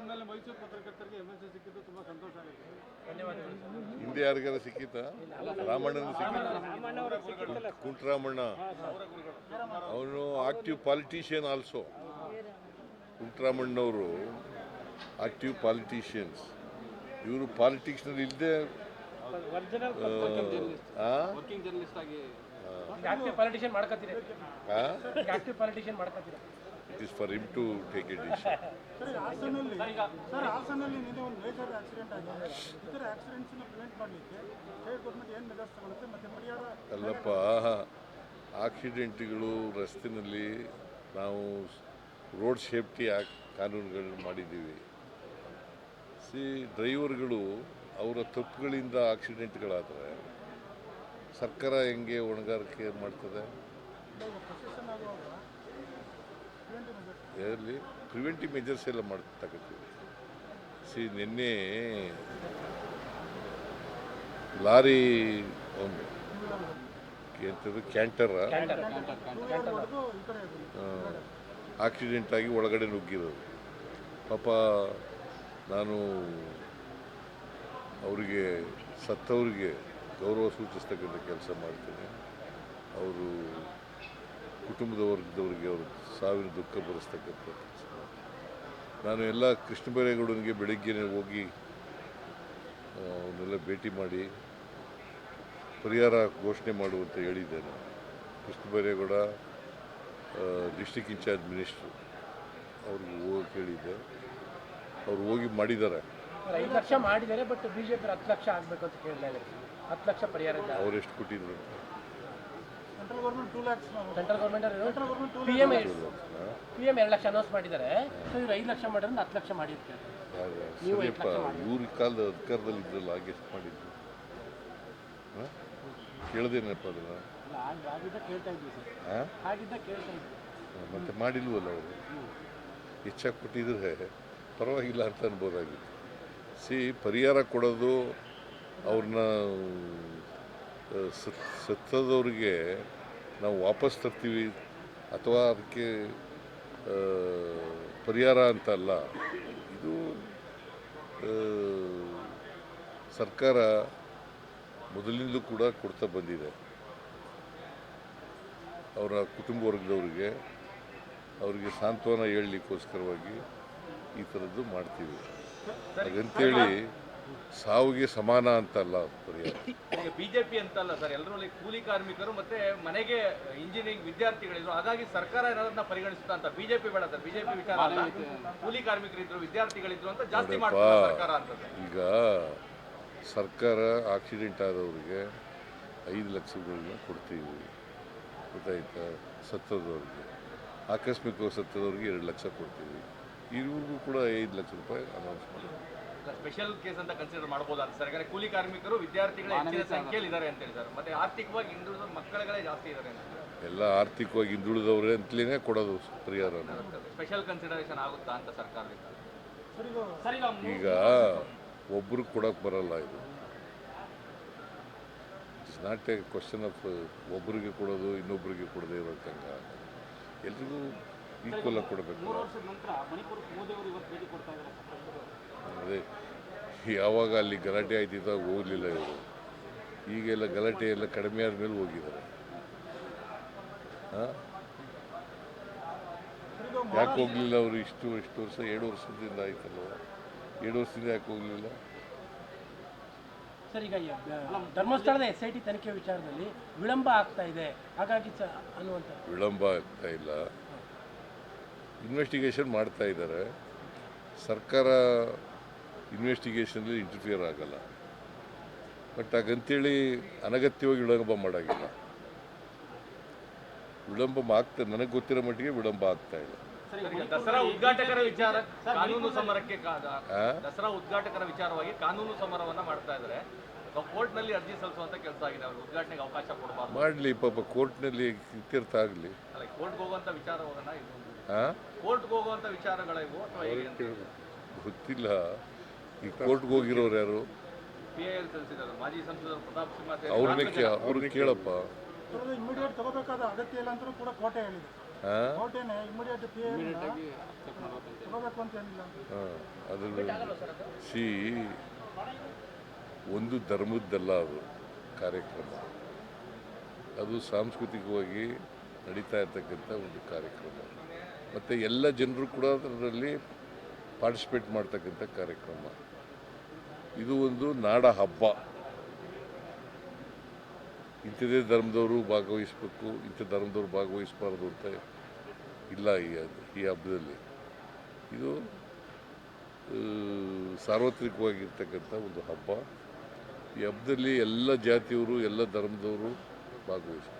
ಆದ್ಮೇಲೆ ಮೈಸೂರು ಪತ್ರಕರ್ತರಿಗೆ ಸಿಕ್ಕಿದ್ದು ತುಂಬಾ ಸಂತೋಷ ಆಗುತ್ತೆ. ಹಿಂದೆ ಯಾರಿಗಾರ ಸಿಕ್ಕಿತ್ತ? ರಾಮಣ್ಣನ ಸಿಕ್ಕಿತ ಕುಂಟರಾಮಣ್ಣ. ಅವನು ಆಕ್ಟಿವ್ ಪಾಲಿಟಿಷಿಯನ್ ಆಲ್ಸೋ ಕುಂಟರಾಮಣ್ಣವರು ಆಕ್ಟಿವ್ ಪಾಲಿಟಿಷಿಯನ್ಸ್ ಇವರು ಪಾಲಿಟಿಕ್ಸ್ನಲ್ಲಿ ಇಲ್ಲದೆ working it is for him to take it decision ಅಲ್ಲಪ್ಪ ಆಕ್ಸಿಡೆಂಟ್ಗಳು ರಸ್ತೆಯಲ್ಲಿ ನಾವು ರೋಡ್ ಸೇಫ್ಟಿ ಕಾನೂನುಗಳನ್ನು ಕಾನೂನುಗಳು ಮಾಡಿದ್ದೀವಿ. ಸಿ ಡ್ರೈವರ್ಗಳು ಅವರ ತಪ್ಪುಗಳಿಂದ ಆಕ್ಸಿಡೆಂಟ್ಗಳಾದರೆ ಸರ್ಕಾರ ಹೆಂಗೆ ಹೊಣೆಗಾರಿಕೆ ಮಾಡ್ತದೆ? ಪ್ರಿವೆಂಟಿವ್ ಮೆಜರ್ಸ್ ಇದರಲ್ಲಿ ಪ್ರಿವೆಂಟಿವ್ ಮೆಜರ್ಸ್ ಎಲ್ಲ ಮಾಡ್ತಕ್ಕಂಥದ್ದು. ಸಿ ನಿನ್ನೆ ಲಾರಿ ಒಂದು ಎಂಥದ್ದು ಕ್ಯಾಂಟರ. ಆಕ್ಸಿಡೆಂಟಾಗಿ ಆಕ್ಸಿಡೆಂಟ್ ಆಗಿ ಒಳಗಡೆ ನುಗ್ಗಿರೋದು. ಪಾಪ ನಾನು ಅವರಿಗೆ ಸತ್ತವರಿಗೆ ಗೌರವ ಸೂಚಿಸ್ತಕ್ಕಂಥ ಕೆಲಸ ಮಾಡ್ತೇನೆ. ಅವರು ಕುಟುಂಬದ ವರ್ಗದವರಿಗೆ ಅವರು ಸಾವಿನ ದುಃಖ ಬರೆಸ್ತಕ್ಕಂಥ ಕೆಲಸ ನಾನು ಎಲ್ಲ ಕೃಷ್ಣ ಬೈರೇಗೌಡನಿಗೆ ಬೆಳಿಗ್ಗೆನೇ ಹೋಗಿ ಅವನ್ನೆಲ್ಲ ಭೇಟಿ ಮಾಡಿ ಪರಿಹಾರ ಘೋಷಣೆ ಮಾಡುವಂತ ಹೇಳಿದ್ದೇನೆ. Krishna Byregowda district in charge minister ಅವ್ರಿಗೆ ಹೋಗಿ ಕೇಳಿದ್ದೆ ಅವ್ರು ಹೋಗಿ ಮಾಡಿದ್ದಾರೆ. ಐದು ಲಕ್ಷ ಮಾಡಿದ್ದಾರೆ ಬಟ್ ಬಿಜೆಪಿ ಹತ್ತು ಲಕ್ಷ ಆಗಬೇಕು ಅಂತ ಕೇಳಿದ್ದಾರೆ ಹತ್ತು ಲಕ್ಷ ಪರಿಹಾರ ಅವ್ರು ಎಷ್ಟು ಕೊಟ್ಟಿದ್ರು central government P M P M ಎರಡು ಲಕ್ಷ ಅನೌನ್ಸ್ ಮಾಡಿದ್ದಾರೆ. ಸೊ ಇವ್ರು ಐದು ಲಕ್ಷ ಮಾಡಿದ್ರೆ ಹತ್ತು ಲಕ್ಷ ಮಾಡಿರ್ತಾರೆ. ಸರಿಯಪ್ಪ ಇವ್ರ ಕಾಲದ ಅಧಿಕಾರದಲ್ಲಿ ಇದ್ರಲ್ಲ ಹಾಗೆ ಎಷ್ಟು ಮಾಡಿದ್ರು ಹಾಂ? ಕೇಳ್ದೇನಪ್ಪ ಅದನ್ನ? ಆಗಿದ್ದ ಕೇಳ್ತಾ ಇದ್ವಿ ಸರ್. ಆಗಿದ್ದ ಕೇಳ್ತಾ ಇದ್ವಿ. ಮತ್ತೆ ಮಾಡಿಲ್ವಲ್ಲ ಅವರು? ಹೆಚ್ಚಾಗಿ ಕೊಟ್ಟಿದ್ರೆ ಪರವಾಗಿಲ್ಲ ಅಂತ ಅನ್ಬೋದಾಗಿತ್ತು. ಸಿ ಪರಿಹಾರ ಕೊಡೋದು ಅವ್ರನ್ನ ಸತ್ತದವ್ರಿಗೆ ನಾವು ವಾಪಸ್ ತರ್ತೀವಿ ಅಥವಾ ಅದಕ್ಕೆ ಪರಿಹಾರ ಅಂತ ಅಲ್ಲ. ಇದು ಸರ್ಕಾರ ಮೊದಲಿಂದಲೂ ಕೂಡ ಕೊಡ್ತಾ ಬಂದಿದೆ. ಅವರ ಕುಟುಂಬ ವರ್ಗದವರಿಗೆ, ಅವರಿಗೆ ಸಾಂತ್ವನ ಹೇಳಲಿಕ್ಕೋಸ್ಕರವಾಗಿ ಈ ಥರದ್ದು ಮಾಡ್ತೀವಿ. ಹಾಗಂತೇಳಿ ಸಾವಿಗೆ ಸಮಾನ ಅಂತಲ್ಲ ಪರಿಹಾರ ಈಗ ಬಿಜೆಪಿ ಅಂತಲ್ಲ ಸರ್ ಎಲ್ಲರೂ ಕೂಲಿ ಕಾರ್ಮಿಕರು ಮತ್ತೆ ಮನೆಗೆ ಇಂಜಿನಿಯರಿಂಗ್ ವಿದ್ಯಾರ್ಥಿಗಳಿದ್ರು. ಹಾಗಾಗಿ ಸರ್ಕಾರ ಏನಾದ್ರನ್ನ ಪರಿಗಣಿಸುತ್ತಾ ಅಂತ ಬಿಜೆಪಿ ಬೇಡ ಸರ್ ಬಿಜೆಪಿ ವಿಚಾರ ಅಲ್ಲ. ಕೂಲಿ ಕಾರ್ಮಿಕರಿದ್ರು ವಿದ್ಯಾರ್ಥಿಗಳಿದ್ರು ಅಂತ ಜಾಸ್ತಿ ಮಾಡ್ತಾರೆ ಸರ್ಕಾರ ಅಂತ ಈಗ ಸರ್ಕಾರ ಆಕ್ಸಿಡೆಂಟ್ ಆದವ್ರಿಗೆ ಐದು ಲಕ್ಷಗಳನ್ನ ಕೊಡ್ತೀವಿ. ಗೊತ್ತಾಯ್ತಾ? ಸತ್ತದವ್ರಿಗೆ. ಆಕಸ್ಮಿಕವಾಗಿ ಸತ್ತದವ್ರಿಗೆ ಎರಡು ಲಕ್ಷ ಕೊಡ್ತೀವಿ. ಇವ್ರಿಗೂ ಕೂಡ ಐದು ಲಕ್ಷ ರೂಪಾಯಿ ಅನೌನ್ಸ್ ಮಾಡಿದ್ವಿ ಸ್ಪೆಷಲ್ ಕೇಸ್ ಅಂತ ಕನ್ಸಿಡರ್ ಮಾಡಬಹುದು ಅಂತ ಸರ್ ಯಾಕಂದ್ರೆ ಕೂಲಿ ಕಾರ್ಮಿಕರು ವಿದ್ಯಾರ್ಥಿಗಳ ಹೆಚ್ಚಿನ ಸಂಖ್ಯೆಯಲ್ಲಿ ಇದ್ದಾರೆ ಅಂತ ಹೇಳಿ ಸರ್ ಮತ್ತೆ ಆರ್ಥಿಕವಾಗಿ ಹಿಂದುಳಿದ ಮಕ್ಕಳುಗಳೇ ಜಾಸ್ತಿ ಇದ್ದಾರೆ ಎಲ್ಲ ಆರ್ಥಿಕವಾಗಿ ಹಿಂದುಳಿದವರೇ ಅಂತಲೇ ಕೊಡೋದು ಪರಿಹಾರ. ಸ್ಪೆಷಲ್ ಕನ್ಸಿಡರೇಷನ್ ಆಗುತ್ತಾ ಅಂತ ಸರ್ಕಾರದಿಂದ? ಈಗ ಈಗ ಒಬ್ರು ಕೊಡಕ್ಕೆ ಬರಲ್ಲ ಇದು. It's not a question of ಒಬ್ಬರಿಗೆ ಕೊಡೋದು ಇನ್ನೊಬ್ಬರಿಗೆ ಕೊಡದೇ ಇರೋಕ್ಕಂಗ ಎಲ್ರಿಗೂ ಈಕ್ವಲ್ ಆಗಿ ಕೊಡಬೇಕು ವರ್ಷದ ನಂತರ ಮಣಿಪುರಕ್ಕೆ ಮೋದಿ ಅವರು ಇವತ್ತು ಭೇಟಿ ಕೊಡ್ತಾ ಇದ್ದಾರೆ ಅದೇ ಯಾವಾಗ ಅಲ್ಲಿ ಗಲಾಟೆ ಆಯ್ತಿದ್ದಾಗ ಹೋಗಲಿಲ್ಲ ಇವರು. ಈಗೆಲ್ಲ ಗಲಾಟೆ ಎಲ್ಲ ಕಡಿಮೆ ಆದಮೇಲೆ ಹೋಗಿದ್ದಾರೆ. ಯಾಕೆ ಹೋಗಲಿಲ್ಲ ಅವರು ಇಷ್ಟು ಇಷ್ಟು ವರ್ಷ? ಎರಡು ವರ್ಷದಿಂದ ಆಯ್ತಲ್ವ? ಎರಡು ವರ್ಷದಿಂದ ಯಾಕೆ ಹೋಗಲಿಲ್ಲ? ಸರ್ ಈಗ ಧರ್ಮಸ್ಥಳದ ಎಸ್ ಐ ಟಿ ತನಿಖೆ ವಿಚಾರದಲ್ಲಿ ವಿಳಂಬ ಆಗ್ತಾ ಇದೆ. ಹಾಗಾಗಿ ಅನ್ನುವಂಥ ವಿಳಂಬ ಆಗ್ತಾ ಇಲ್ಲ. ಇನ್ವೆಸ್ಟಿಗೇಷನ್ ಮಾಡ್ತಾ ಇದ್ದಾರೆ. ಸರ್ಕಾರ ಇನ್ವೆಸ್ಟಿಗೇಷನಲ್ಲಿ ಇಂಟರ್ಫಿಯರ್ ಆಗಲ್ಲ. ಬಟ್ ಹಾಗಂತೇಳಿ ಅನಗತ್ಯವಾಗಿ ವಿಳಂಬ ಮಾಡೋಂಗಿಲ್ಲ. ವಿಳಂಬ ಆಗ್ತಾ ನನಗೆ ಗೊತ್ತಿರೋ ಮಟ್ಟಿಗೆ ವಿಳಂಬ ಆಗ್ತಾ ಇಲ್ಲ. ದಸರಾ ಉದ್ಘಾಟಕರ ವಿಚಾರ ಕಾನೂನು ಸಮರಕ್ಕೆ? ದಸರಾ ಉದ್ಘಾಟಕರ ವಿಚಾರವಾಗಿ ಕಾನೂನು ಸಮರವನ್ನ ಮಾಡ್ತಾ ಇದ್ದಾರೆ ಕೋರ್ಟ್ನಲ್ಲಿ ಅರ್ಜಿ ಸಲ್ಲಿಸುವಂತ ಕೆಲಸ ಆಗಿದೆ ಅವರು ಉದ್ಘಾಟನೆಗೆ ಅವಕಾಶ ಕೊಡಬಾರ್ದು. ಮಾಡಲಿ ಪಾಪ ಕೋರ್ಟ್ನಲ್ಲಿ ಇತ್ಯರ್ಥ ಆಗಲಿ. ಅಲ್ಲ ಕೋರ್ಟ್ಗೆ ಹೋಗುವಂತ ವಿಚಾರವನ್ನ ಇದು ಕೋರ್ಟ್ಗೆ ಹೋಗುವಂತ ವಿಚಾರಗಳ ಇವು ಗೊತ್ತಿಲ್ಲ. ಈ ಕೋರ್ಟ್ಗೆ ಹೋಗಿರೋರು ಯಾರು? ಅವ್ರನ್ನೇ ಕೇ. ಅವ್ರನ್ನ ಕೇಳಪ್ಪ. ಇಮಿಡಿಯೇಟ್ ತಗೋಬೇಕಾದ ಅಗತ್ಯ ಇಲ್ಲ ಅಂತಲೂ ಕೂಡ ಕೋಟೆ ಹೇಳಿದೆ. ಹಾಂ? ಕೋರ್ಟೇನೆ ಇಮಿಡಿಯೇಟ್ ಪಿ ತಗೋಬೇಕು ಅಂತ ಏನಿಲ್ಲ. ಅದ್ರ ಸಿ ಒಂದು ಧರ್ಮದ್ದಲ್ಲ ಅದು ಕಾರ್ಯಕ್ರಮ. ಅದು ಸಾಂಸ್ಕೃತಿಕವಾಗಿ ನಡೀತಾ ಇರ್ತಕ್ಕಂಥ ಒಂದು ಕಾರ್ಯಕ್ರಮ. ಮತ್ತು ಎಲ್ಲ ಜನರು ಕೂಡ ಅದರಲ್ಲಿ ಪಾರ್ಟಿಸಿಪೇಟ್ ಮಾಡ್ತಕ್ಕಂಥ ಕಾರ್ಯಕ್ರಮ. ಇದು ಒಂದು ನಾಡ ಹಬ್ಬ. ಇಂಥದೇ ಧರ್ಮದವರು ಭಾಗವಹಿಸ್ಬೇಕು, ಇಂಥ ಧರ್ಮದವರು ಭಾಗವಹಿಸಬಾರ್ದು ಅಂತ ಇಲ್ಲ ಈ ಈ ಹಬ್ಬದಲ್ಲಿ. ಇದು ಸಾರ್ವತ್ರಿಕವಾಗಿರ್ತಕ್ಕಂಥ ಒಂದು ಹಬ್ಬ. ಈ ಹಬ್ಬದಲ್ಲಿ ಎಲ್ಲ ಜಾತಿಯವರು, ಎಲ್ಲ ಧರ್ಮದವರು ಭಾಗವಹಿಸ್ತಾರೆ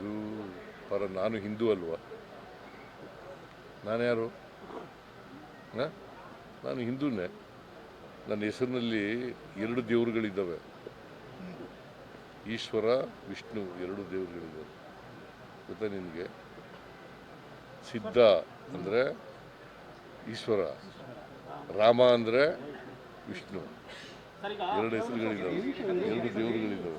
ಇದು ಪರ ನಾನು ಹಿಂದೂ ಅಲ್ವಾ? ನಾನು ಯಾರು? ನಾನು ಹಿಂದೂನೇ. ನನ್ನ ಹೆಸರಿನಲ್ಲಿ ಎರಡು ದೇವರುಗಳಿದ್ದಾವೆ. ಈಶ್ವರ, ವಿಷ್ಣು ಎರಡು ದೇವರುಗಳಿದ್ದಾವೆ. ಗೊತ್ತಾ ನಿನಗೆ? ಸಿದ್ಧ ಅಂದರೆ ಈಶ್ವರ, ರಾಮ ಅಂದರೆ ವಿಷ್ಣು. ಎರಡು ಹೆಸರುಗಳಿದ್ದಾವೆ. ಎರಡು ದೇವರುಗಳಿದ್ದಾವೆ.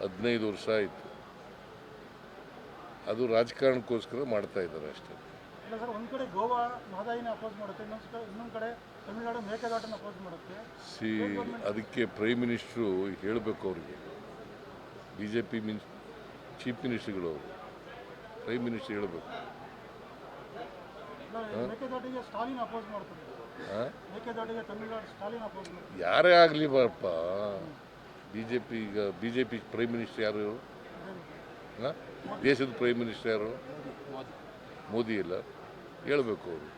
ಹದಿನೈದು ವರ್ಷ ಆಯಿತು. ಅದು ರಾಜಕಾರಣಕ್ಕೋಸ್ಕರ ಮಾಡ್ತಾ ಇದ್ದಾರೆ ಅಷ್ಟೇ. ಒಂದು ಕಡೆ ಗೋವಾ ಮಹದಾಯಿನ ಅಪೋಸ್ ಮಾಡುತ್ತೆ ಇನ್ನೊಂದು ಕಡೆ ತಮಿಳುನಾಡು ಮೇಕೆದಾಟನ ಅಪೋಸ್ ಮಾಡುತ್ತೆ. ಸಿ ಅದಕ್ಕೆ ಪ್ರೈಮ್ ಮಿನಿಸ್ಟ್ರು ಹೇಳಬೇಕು ಅವ್ರಿಗೆ. ಬಿ ಜೆ ಪಿ ಮಿನ್ ಚೀಫ್ ಮಿನಿಸ್ಟ್ರುಗಳು ಅವರು. ಪ್ರೈಮ್ ಮಿನಿಸ್ಟ್ರ್ ಹೇಳಬೇಕು. ಮೇಕೆದಾಟಿಗೆ ಸ್ಟಾಲಿನ್ ಅಪೋಸ್ ಮಾಡ್ತಾರೆ. ಮೇಕೆದಾಟಿಗೆ ತಮಿಳುನಾಡು ಸ್ಟಾಲಿನ್ ಅಪೋಸ್ ಮಾಡ್ತಾರೆ. ಯಾರೇ ಆಗಲಿ ಬಾರಪ್ಪ. ಬಿ ಜೆ ಪಿ ಈಗ B J P prime minister ಯಾರು ಇವರು? ಹಾಂ? ದೇಶದ ಪ್ರೈಮ್ ಮಿನಿಸ್ಟರ್ ಯಾರು? ಮೋದಿ. ಇಲ್ಲ. ಹೇಳಬೇಕು ಅವರು.